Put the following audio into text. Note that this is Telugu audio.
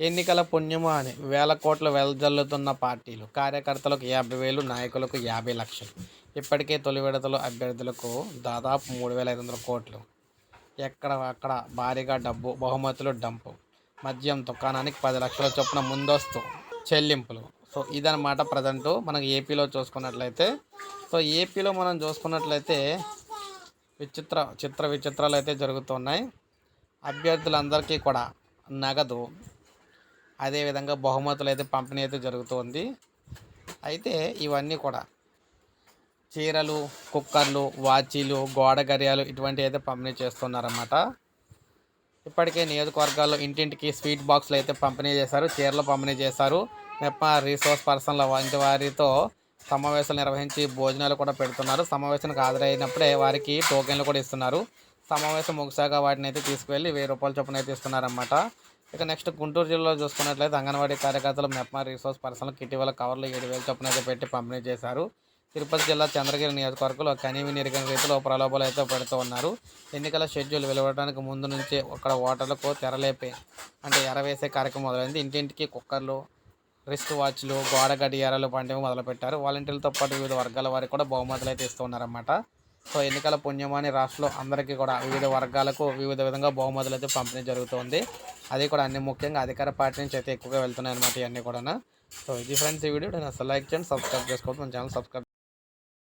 ఎన్నికల పుణ్యము అని వేల కోట్లు వెదజల్లుతున్న పార్టీలు కార్యకర్తలకు యాభై వేలు నాయకులకు యాభై లక్షలు. ఇప్పటికే తొలి విడతలో అభ్యర్థులకు దాదాపు మూడు వేల ఐదు వందల కోట్లు. ఎక్కడ అక్కడ భారీగా డబ్బు బహుమతులు డంపు. మద్యం దుకాణానికి పది లక్షల చొప్పున ముందస్తు చెల్లింపులు. సో ఇదనమాట ప్రజెంట్ మనకు ఏపీలో చూసుకున్నట్లయితే. సో ఏపీలో మనం చూసుకున్నట్లయితే విచిత్ర చిత్ర విచిత్రాలు అయితే జరుగుతున్నాయి. అభ్యర్థులందరికీ కూడా నగదు అదేవిధంగా బహుమతులు అయితే పంపిణీ అయితే జరుగుతుంది. అయితే ఇవన్నీ కూడా చీరలు కుక్కర్లు వాచీలు గోడ గరియాలు ఇటువంటివి అయితే పంపిణీ చేస్తున్నారన్నమాట. ఇప్పటికే నియోజకవర్గాల్లో ఇంటింటికి స్వీట్ బాక్స్లు అయితే పంపిణీ చేశారు చీరలు పంపిణీ చేశారు. మెప్ప రీసోర్స్ పర్సన్ల వంటి వారితో సమావేశాలు నిర్వహించి భోజనాలు కూడా పెడుతున్నారు. సమావేశానికి హాజరైనప్పుడే వారికి టోకెన్లు కూడా ఇస్తున్నారు. సమావేశం ముగిసాక వాటిని అయితే తీసుకువెళ్ళి వెయ్యి రూపాయల చొప్పున అయితే ఇస్తున్నారన్నమాట. ఇక నెక్స్ట్ గుంటూరు జిల్లాలో చూసుకున్నట్లయితే అంగన్వాడీ కార్యకర్తలు మెప్మా రీసోర్స్ పర్సన్లకు ఇటీవల కవర్లు ఏడు వేల చొప్పున అయితే పెట్టి పంపిణీ చేశారు. తిరుపతి జిల్లా చంద్రగిరి నియోజకవర్గంలో కనీవి నిరిగిన రీతిలో ప్రలోభాలు అయితే పెడుతూ ఉన్నారు. ఎన్నికల షెడ్యూల్ వెలువడడానికి ముందు నుంచే అక్కడ ఓటర్లకు తెరలేపే అంటే ఎరవేసే కార్యక్రమం మొదలైంది. ఇంటింటికి కుక్కర్లు రిస్ట్ వాచ్లు గోడ గడియారాలు వంటివి మొదలుపెట్టారు. వాలంటీర్లతో పాటు వివిధ వర్గాల వారికి కూడా బహుమతులు అయితే ఇస్తున్నారన్నమాట సో ఎన్నికల పుణ్యమాని రాష్ట్రంలో అందరికీ కూడా వివిధ వర్గాలకు వివిధ విధంగా బహుమతులు అయితే పంపిణీ జరుగుతుంది. అది కూడా అన్ని ముఖ్యంగా అధికార పార్టీ నుంచి అయితే ఎక్కువగా వెళ్తున్నాయి అనమాట ఇవన్నీ కూడా సో ఇది ఫ్రెండ్స్ ఈ వీడియో. నేను అసలు లైక్ చేయండి సబ్స్క్రైబ్ చేసుకోవద్దు. మన ఛానల్ సబ్స్క్రైబ్